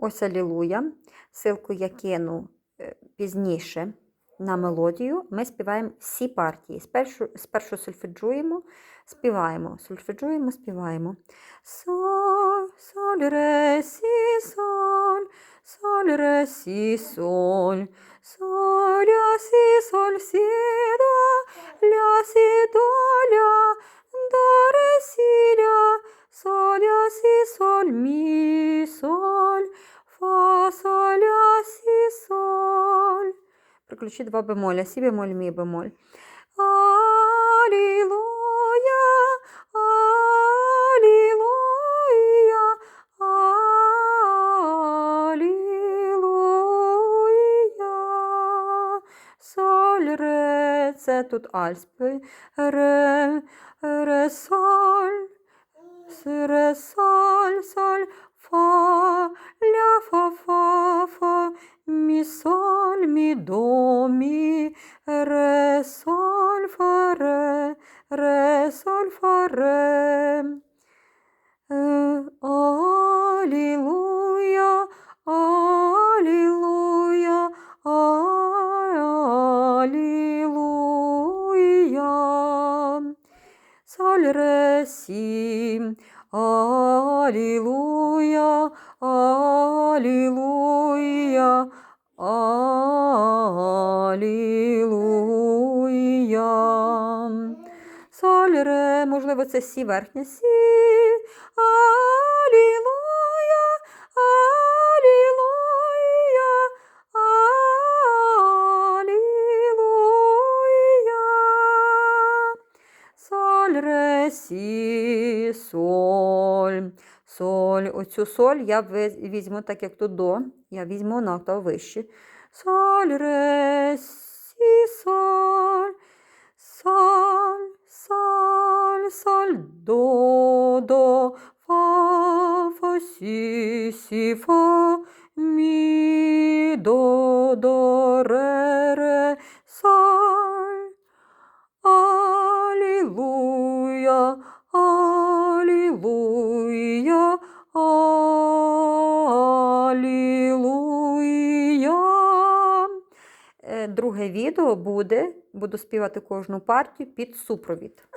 Ось Алілуя. Силку я кину е, пізніше на мелодію. Ми співаємо всі партії. Спершу, спершу сольфеджуємо, співаємо, сольфеджуємо, співаємо. Соль, соль, ре, сі, соль, соль, ре, сі, соль, соль, сі, Приключи два бемоля, сі бемоль, мі бемоль. Алілуя, алілуя, алілуя. Соль, ре, це тут альспи, ре, ре, соль, ре, соль, соль, фа, ре, соль, фа, ре, ре, соль, фа, ре. Е, Алілуя, алілуя, алілуя. Соль, ре, сі, алілуя, алілуя, алілуя. Соль, ре, можливо, це сі верхня сі. Алілуя, алілуя, алілуя. Соль, ре, сі, соль. Соль. Оцю соль я візьму, так як тут до, я візьму на октаву вище. Соль, ре, сі, соль. Соль, соль, соль, до, до, фа, фа, сі, сі, фа, мі, до, до, ре, Друге відео буде, буду співати кожну партію під супровід.